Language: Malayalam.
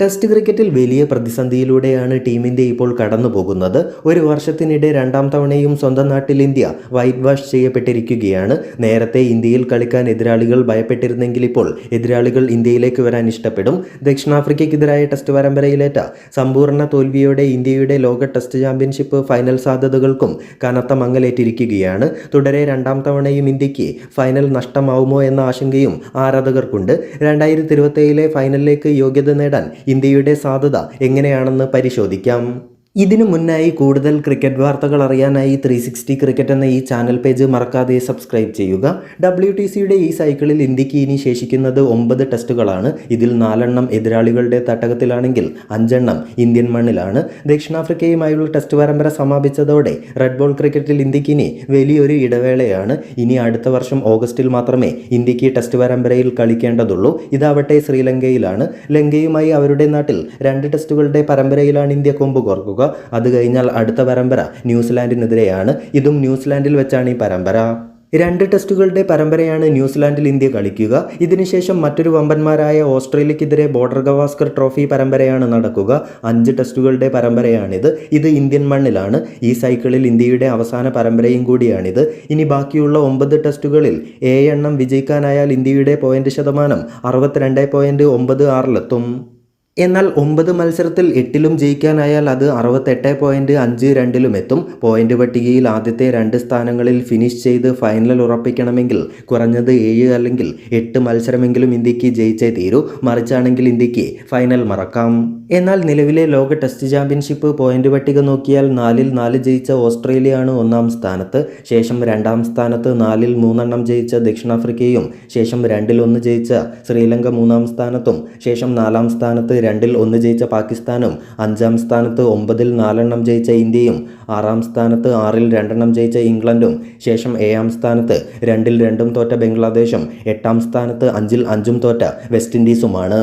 ടെസ്റ്റ് ക്രിക്കറ്റിൽ വലിയ പ്രതിസന്ധിയിലൂടെയാണ് ടീം ഇന്ത്യ ഇപ്പോൾ കടന്നു പോകുന്നത് ഒരു വർഷത്തിനിടെ രണ്ടാം തവണയും സ്വന്തം നാട്ടിൽ ഇന്ത്യ വൈറ്റ് വാഷ് ചെയ്യപ്പെട്ടിരിക്കുകയാണ്. നേരത്തെ ഇന്ത്യയിൽ കളിക്കാൻ എതിരാളികൾ ഭയപ്പെട്ടിരുന്നെങ്കിൽ ഇപ്പോൾ എതിരാളികൾ ഇന്ത്യയിലേക്ക് വരാൻ ഇഷ്ടപ്പെടും. ദക്ഷിണാഫ്രിക്കയ്ക്കെതിരായ ടെസ്റ്റ് പരമ്പരയിലേറ്റ സമ്പൂർണ തോൽവിയോടെ ഇന്ത്യയുടെ ലോക ടെസ്റ്റ് ചാമ്പ്യൻഷിപ്പ് ഫൈനൽ സാധ്യതകൾക്കും കനത്ത മങ്ങലേറ്റിരിക്കുകയാണ്. തുടരെ രണ്ടാം തവണയും ഇന്ത്യയ്ക്ക് ഫൈനൽ നഷ്ടമാവുമോ എന്ന ആശങ്കയും ആരാധകർക്കുണ്ട്. രണ്ടായിരത്തി ഇരുപത്തേഴിലെ ഫൈനലിലേക്ക് യോഗ്യത നേടാൻ ഇന്ത്യയുടെ സാധ്യത എങ്ങനെയാണെന്ന് പരിശോധിക്കാം. ഇതിനു മുന്നായി കൂടുതൽ ക്രിക്കറ്റ് വാർത്തകൾ അറിയാനായി ത്രീ സിക്സ്റ്റി ക്രിക്കറ്റ് എന്ന ഈ ചാനൽ പേജ് മറക്കാതെ സബ്സ്ക്രൈബ് ചെയ്യുക. ഡബ്ല്യു ടി സിയുടെ ഈ സൈക്കിളിൽ ഇന്ത്യയ്ക്ക് ഇനി ശേഷിക്കുന്നത് ഒമ്പത് ടെസ്റ്റുകളാണ്. ഇതിൽ നാലെണ്ണം എതിരാളികളുടെ തട്ടകത്തിലാണെങ്കിൽ അഞ്ചെണ്ണം ഇന്ത്യൻ മണ്ണിലാണ്. ദക്ഷിണാഫ്രിക്കയുമായുള്ള ടെസ്റ്റ് പരമ്പര സമാപിച്ചതോടെ റെഡ് ബോൾ ക്രിക്കറ്റിൽ ഇന്ത്യയ്ക്ക് ഇനി വലിയൊരു ഇടവേളയാണ്. ഇനി അടുത്ത വർഷം ഓഗസ്റ്റിൽ മാത്രമേ ഇന്ത്യയ്ക്ക് ടെസ്റ്റ് പരമ്പരയിൽ കളിക്കേണ്ടതുള്ളൂ. ഇതാവട്ടെ ശ്രീലങ്കയിലാണ്. ലങ്കയുമായി അവരുടെ നാട്ടിൽ രണ്ട് ടെസ്റ്റുകളുടെ പരമ്പരയിലാണ് ഇന്ത്യ കൊമ്പ് കോർക്കുക. അത് കഴിഞ്ഞാൽ അടുത്ത പരമ്പര ന്യൂസിലാൻഡിനെതിരെയാണ്. ഇതും ന്യൂസിലാൻഡിൽ വെച്ചാണ് ഈ പരമ്പര. രണ്ട് ടെസ്റ്റുകളുടെ പരമ്പരയാണ് ന്യൂസിലാൻഡിൽ ഇന്ത്യ കളിക്കുക. ഇതിനുശേഷം മറ്റൊരു വമ്പന്മാരായ ഓസ്ട്രേലിയക്കെതിരെ ബോർഡർ ഗവാസ്കർ ട്രോഫി പരമ്പരയാണ് നടക്കുക. അഞ്ച് ടെസ്റ്റുകളുടെ പരമ്പരയാണിത്. ഇത് ഇന്ത്യൻ മണ്ണിലാണ്. ഈ സൈക്കിളിൽ ഇന്ത്യയുടെ അവസാന പരമ്പരയും കൂടിയാണിത്. ഇനി ബാക്കിയുള്ള ഒമ്പത് ടെസ്റ്റുകളിൽ ഏഴെണ്ണം വിജയിക്കാനായാൽ ഇന്ത്യയുടെ പോയിന്റ് ശതമാനം അറുപത്തിരണ്ട് പോയിന്റ് ഒമ്പത് ആറിലെത്തും. എന്നാൽ ഒമ്പത് മത്സരത്തിൽ എട്ടിലും ജയിക്കാനായാൽ അത് അറുപത്തെട്ട് പോയിന്റ് അഞ്ച് രണ്ടിലും എത്തും. പോയിന്റ് പട്ടികയിൽ ആദ്യത്തെ രണ്ട് സ്ഥാനങ്ങളിൽ ഫിനിഷ് ചെയ്ത് ഫൈനൽ ഉറപ്പിക്കണമെങ്കിൽ കുറഞ്ഞത് ഏഴ് അല്ലെങ്കിൽ എട്ട് മത്സരമെങ്കിലും ഇന്ത്യയ്ക്ക് ജയിച്ചേ തീരൂ. മറിച്ചാണെങ്കിൽ ഇന്ത്യയ്ക്ക് ഫൈനൽ മറക്കാം. എന്നാൽ നിലവിലെ ലോക ടെസ്റ്റ് ചാമ്പ്യൻഷിപ്പ് പോയിന്റ് പട്ടിക നോക്കിയാൽ നാലിൽ നാല് ജയിച്ച ഓസ്ട്രേലിയയാണ് ഒന്നാം സ്ഥാനത്ത്. ശേഷം രണ്ടാം സ്ഥാനത്ത് നാലിൽ മൂന്നെണ്ണം ജയിച്ച ദക്ഷിണാഫ്രിക്കയും ശേഷം രണ്ടിൽ ഒന്ന് ജയിച്ച ശ്രീലങ്ക മൂന്നാം സ്ഥാനത്തും ശേഷം നാലാം സ്ഥാനത്ത് രണ്ടിൽ ഒന്ന് ജയിച്ച പാകിസ്ഥാനും അഞ്ചാം സ്ഥാനത്ത് ഒമ്പതിൽ നാലെണ്ണം ജയിച്ച ഇന്ത്യയും ആറാം സ്ഥാനത്ത് ആറിൽ രണ്ടെണ്ണം ജയിച്ച ഇംഗ്ലണ്ടും ശേഷം ഏഴാം സ്ഥാനത്ത് രണ്ടിൽ രണ്ടും തോറ്റ ബംഗ്ലാദേശും എട്ടാം സ്ഥാനത്ത് അഞ്ചിൽ അഞ്ചും തോറ്റ വെസ്റ്റ് ഇൻഡീസുമാണ്.